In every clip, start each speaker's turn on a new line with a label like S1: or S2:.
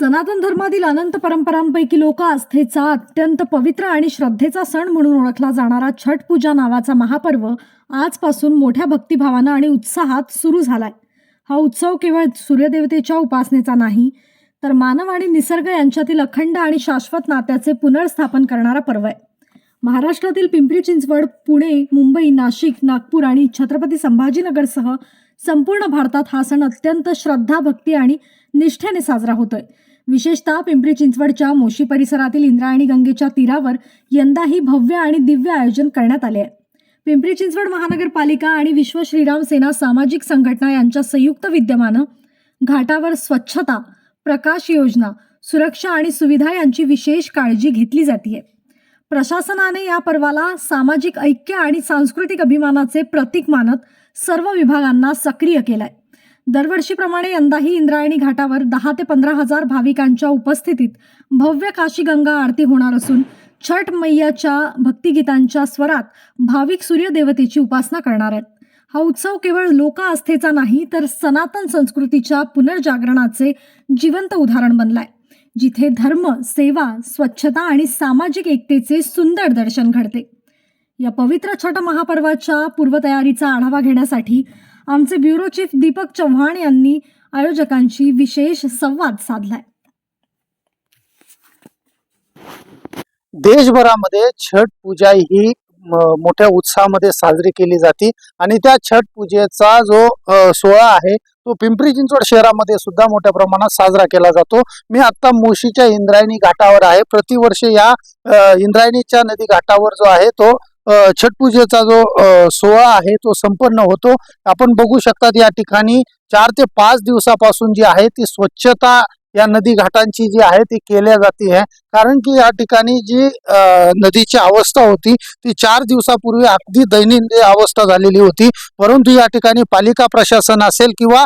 S1: सनातन धर्मातील अनंत परंपरांपैकी लोक आस्थेचा अत्यंत पवित्र आणि श्रद्धेचा सण म्हणून ओळखला जाणारा छठ पूजा नावाचा महापर्व आजपासून मोठ्या भक्तिभावानं आणि उत्साहात सुरू झालाय. हा उत्सव केवळ सूर्यदेवतेच्या उपासनेचा नाही तर मानव आणि निसर्ग यांच्यातील अखंड आणि शाश्वत नात्याचे पुनर्स्थापन करणारा पर्व आहे. महाराष्ट्रातील पिंपरी चिंचवड पुणे मुंबई नाशिक नागपूर आणि छत्रपती संभाजीनगरसह संपूर्ण भारतात हा सण अत्यंत श्रद्धा भक्ती आणि निष्ठेने साजरा होतोय. विशेषतः पिंपरी चिंचवडच्या मोशी परिसरातील इंद्रायणी गंगेच्या तीरावर यंदाही भव्य आणि दिव्य आयोजन करण्यात आले आहे. पिंपरी चिंचवड महानगरपालिका आणि विश्व श्रीराम सेना सामाजिक संघटना यांच्या संयुक्त विद्यमानं घाटावर स्वच्छता प्रकाश योजना सुरक्षा आणि सुविधा यांची विशेष काळजी घेतली जाते प्रशासनाने या पर्वाला सामाजिक ऐक्य आणि सांस्कृतिक अभिमानाचे प्रतीक मानत सर्व विभागांना सक्रिय केलाय. दरवर्षीप्रमाणे यंदाही इंद्रायणी घाटावर दहा ते पंधरा हजार भाविकांच्या उपस्थितीत भव्य काशीगंगा आरती होणार असून छठ मैयाच्या भक्तिगीतांच्या स्वरात भाविक सूर्यदेवतेची उपासना करणार आहेत. हा उत्सव केवळ लोक आस्थेचा नाही तर सनातन संस्कृतीच्या पुनर्जागरणाचे जिवंत उदाहरण बनलाय जिथे धर्म सेवा स्वच्छता आणि सामाजिक एकतेचे सुंदर दर्शन घडते. या पवित्र छठ महापर्वाच्या पूर्वतयारीचा आढावा घेण्यासाठी आमचे ब्युरो चीफ दीपक चव्हाण यांनी आयोजकांशी विशेष संवाद साधलाय.
S2: देशभरामध्ये छठ पूजा ही मोठ्या उत्साहामध्ये साजरी केली जाते आणि त्या छठ पूजेचा जो सोहळा आहे तो पिंपरी चिंचवड शहरामध्ये सुद्धा मोठ्या प्रमाणात साजरा केला जातो. मी आता मुशीच्या इंद्रायणी घाटावर आहे. प्रतिवर्षी या इंद्रायणीच्या नदी घाटावर जो आहे तो छठ पूजेचा जो अ, सोहळा आहे तो संपन्न होतो. आपण बघू शकतात या ठिकाणी चार ते पाच दिवसापासून जी आहे ती स्वच्छता या नदी घाटांची जी आहे ती केल्या जाते आहे. कारण की या ठिकाणी जी नदीची अवस्था होती ती चार दिवसापूर्वी अगदी दैनंदिन अवस्था झालेली होती. परंतु या ठिकाणी पालिका प्रशासन असेल किंवा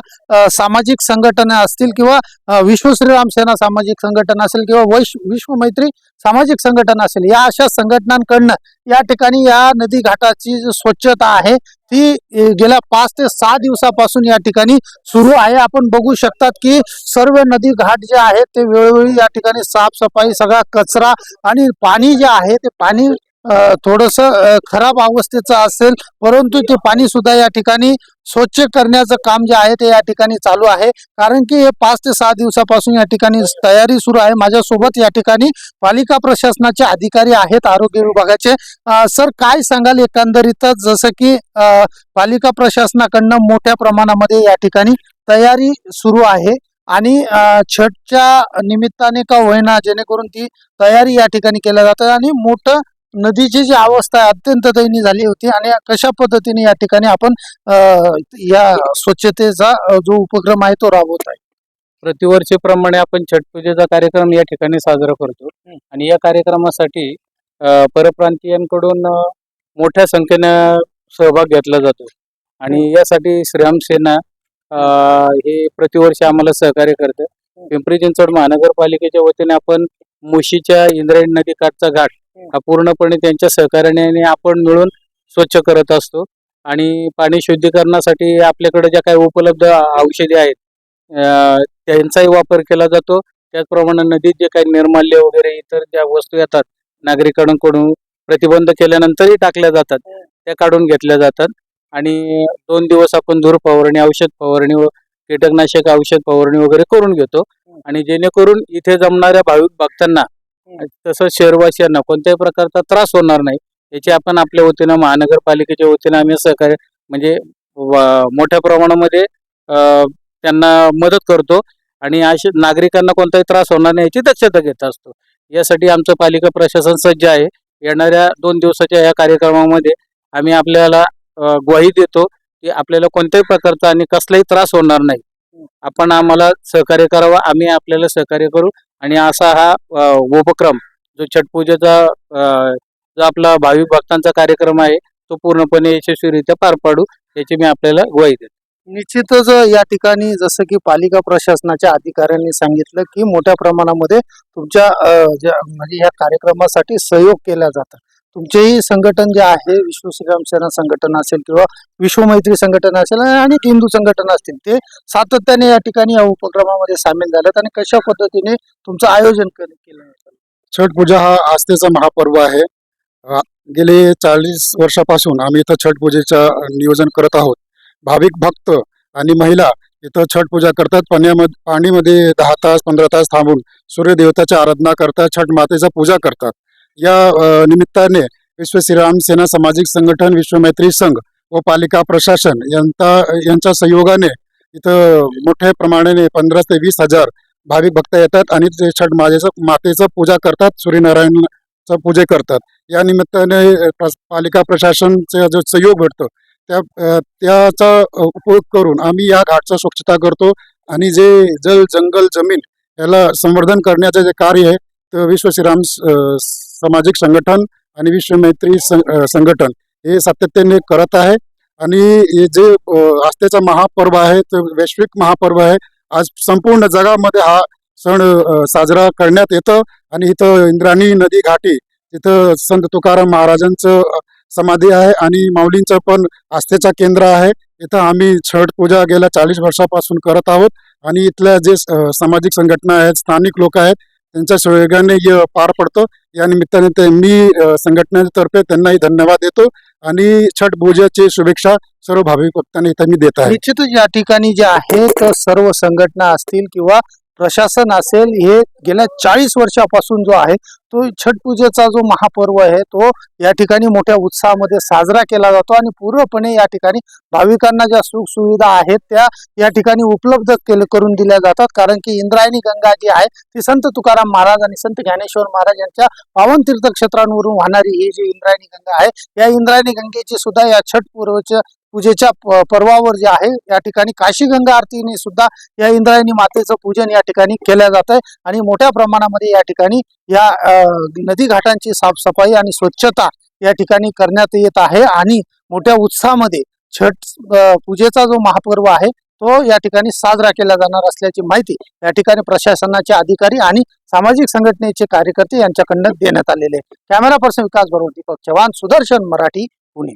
S2: सामाजिक संघटना असतील किंवा विश्व श्रीराम सेना सामाजिक संघटना असेल किंवा वैश विश्वमैत्री सामाजिक संघटना असेल या अशा संघटनांकडनं या ठिकाणी या नदी घाटाची जी स्वच्छता आहे ती गेल्या पाच ते सहा दिवसापासून या ठिकाणी सुरू आहे. आपण बघू शकतात की सर्व नदी घाट जे आहेत ते वेळोवेळी या ठिकाणी साफसफाई सगळा कचरा आणि पाणी जे आहे ते पाणी थोडस खराब अवस्थेचं असेल परंतु ते पाणी सुद्धा या ठिकाणी स्वच्छ करण्याचं काम जे आहे ते या ठिकाणी चालू आहे. कारण की हे पाच ते सहा दिवसापासून या ठिकाणी तयारी सुरू आहे. माझ्यासोबत या ठिकाणी पालिका प्रशासनाचे अधिकारी आहेत आरोग्य विभागाचे. सर काय सांगाल एकंदरीतच? जसं की पालिका प्रशासनाकडनं मोठ्या प्रमाणामध्ये या ठिकाणी तयारी सुरू आहे. आणि छठच्या निमित्ताने का होईना जेणेकरून ती तयारी या ठिकाणी केल्या जातात आणि मोठं नदीची जी अवस्था आहे अत्यंत दयनीय झाली होती आणि कशा पद्धतीने या ठिकाणी आपण या स्वच्छतेचा जो उपक्रम आहे तो राबवत आहे?
S3: प्रतिवर्षीप्रमाणे आपण छठ पूजेचा कार्यक्रम या ठिकाणी साजरा करतो. आणि या कार्यक्रमासाठी परप्रांतीयांकडून मोठ्या संख्येने सहभाग घेतला जातो. आणि यासाठी श्रीराम सेना हे प्रतिवर्षी आम्हाला सहकार्य करते. पिंपरी चिंचवड महानगरपालिकेच्या वतीने आपण मुशीच्या इंद्रायणी नदी काठचा घाट हा पूर्णपणे त्यांच्या सहकार्याने आपण मिळून स्वच्छ करत असतो. आणि पाणी शुद्धीकरणासाठी आपल्याकडे ज्या काही उपलब्ध औषधी आहेत त्यांचाही वापर केला जातो. त्याचप्रमाणे नदीत जे काही निर्माल्य वगैरे इतर ज्या वस्तू येतात नागरिकांकडून प्रतिबंध केल्यानंतरही टाकल्या जातात. त्या काढून घेतल्या जातात. आणि दोन दिवस आपण धूर फवारणी औषध फवारणी व कीटकनाशक औषध फवारणी वगैरे करून घेतो. आणि जेणेकरून इथे जमणाऱ्या भाविक भक्तांना तसंच शहरवासियांना कोणत्याही प्रकारचा त्रास होणार नाही. याची आपण आपल्या वतीनं महानगरपालिकेच्या वतीनं आम्ही सहकार्य म्हणजे मोठ्या प्रमाणामध्ये त्यांना मदत करतो. आणि असे नागरिकांना कोणताही त्रास होणार नाही याची दक्षता घेत असतो. यासाठी आमचं पालिका प्रशासन सज्ज आहे. येणाऱ्या दोन दिवसाच्या या कार्यक्रमामध्ये आम्ही आपल्याला ग्वाही देतो की आपल्याला कोणत्याही प्रकारचा आणि कसलाही त्रास होणार नाही. आपण आम्हाला सहकार्य करावं आम्ही आपल्याला सहकार्य करू आणि असा हा उपक्रम जो छठ पूजेचा जो आपला भाविक भक्तांचा कार्यक्रम आहे तो पूर्णपणे यशस्वीरित्या पार पाडू याची मी आपल्याला ग्वाही देतो.
S2: निश्चितच या ठिकाणी जसं की पालिका प्रशासनाच्या अधिकाऱ्यांनी सांगितलं की मोठ्या प्रमाणामध्ये तुमच्या ज्या म्हणजे या कार्यक्रमासाठी सहयोग केला जातात तुमचेही संघटन जे आहे विश्व श्रीराम सेना संघटन असेल किंवा विश्वमैत्री संघटन असेल आणि हिंदू संघटन असतील ते सातत्याने या ठिकाणी या उपक्रमामध्ये सामील झालेत आणि कशा पद्धतीने तुमचं आयोजन केलं जातं?
S4: छठ पूजा हा आस्थेचा महापर्व आहे. गेले चाळीस वर्षापासून आम्ही इथं छठ पूजेचं नियोजन करत आहोत. भाविक भक्त आणि महिला इथं छठ पूजा करतात. पाण्यामध्ये पाणीमध्ये दहा तास पंधरा तास थांबून सूर्यदेवताची आराधना करतात छठ मातेचा पूजा करतात. या निमित्ताने विश्व श्रीराम सेना सामाजिक संघटन विश्वमैत्री संघ व पालिका प्रशासन यांचा यांच्या सहयोगाने इथं मोठ्या प्रमाणाने पंधरा ते वीस हजार भाविक भक्त येतात आणि ते छठ मातेचं मातेचं पूजा करतात सूर्यनारायणचं पूजे करतात. या निमित्ताने पालिका प्रशासनचा जो सहयोग भेटतो त्या त्याचा उपयोग करून आम्ही या घाटचा स्वच्छता करतो आणि जे जल जंगल जमीन याला संवर्धन करण्याचं जे कार्य आहे तर विश्व श्रीराम सामाजिक संघटन आणि विश्वमैत्री सं- संघटन हे सातत्याने करत आहे. आणि हे जे आस्थेचा महापर्व आहे तो वैश्विक महापर्व आहे आज संपूर्ण जगामध्ये हा सण साजरा करण्यात येतं. आणि इथं इंद्राणी नदी घाटी तिथं संत तुकाराम महाराजांचं समाधी आहे आणि माऊलींचं पण आस्थेचा केंद्र आहे. इथं आम्ही छठ पूजा गेल्या चाळीस वर्षापासून करत आहोत. आणि इथल्या जे सामाजिक संघटना आहेत स्थानिक लोक आहेत त्यांच्या सहयोगाने पार पडतो. या निमित्ताने ते मी संघटनेतर्फे त्यांनाही धन्यवाद देतो आणि छठ पूजेची शुभेच्छा सर्व भाविक भक्तांना इथं मी देत आहे.
S2: निश्चितच या ठिकाणी जे आहे सर्व संघटना असतील किंवा प्रशासन असेल हे गेल्या चाळीस वर्षापासून जो आहे तो छठ पूजेचा जो महापर्व आहे तो या ठिकाणी मोठ्या उत्साहामध्ये साजरा केला जातो आणि पूर्णपणे या ठिकाणी भाविकांना ज्या सुखसुविधा आहेत त्या या ठिकाणी उपलब्ध केले करून दिल्या जातात. कारण की इंद्रायणी गंगा जी आहे ती संत तुकाराम महाराज आणि संत ज्ञानेश्वर महाराज यांच्या पावन तीर्थक्षेत्रांवरून वाहणारी ही जी इंद्रायणी गंगा आहे या इंद्रायणी गंगेची सुद्धा या छठ पूर्वच्या पूजेच्या पर्वावर जे आहे या ठिकाणी काशीगंगा आरतीने सुद्धा या इंद्रायणी मातेचं पूजन या ठिकाणी केलं जात आहे. आणि मोठ्या प्रमाणामध्ये या ठिकाणी या नदी घाटांची साफसफाई आणि स्वच्छता या ठिकाणी करण्यात येत आहे. आणि मोठ्या उत्साहामध्ये छठ पूजेचा जो महापर्व आहे तो या ठिकाणी साजरा केला जाणार असल्याची माहिती या ठिकाणी प्रशासनाचे अधिकारी आणि सामाजिक संघटनेचे कार्यकर्ते यांच्याकडनं देण्यात आलेले आहे. कॅमेरा पर्सन विकास बरोबर दीपक चव्हाण सुदर्शन मराठी पुणे.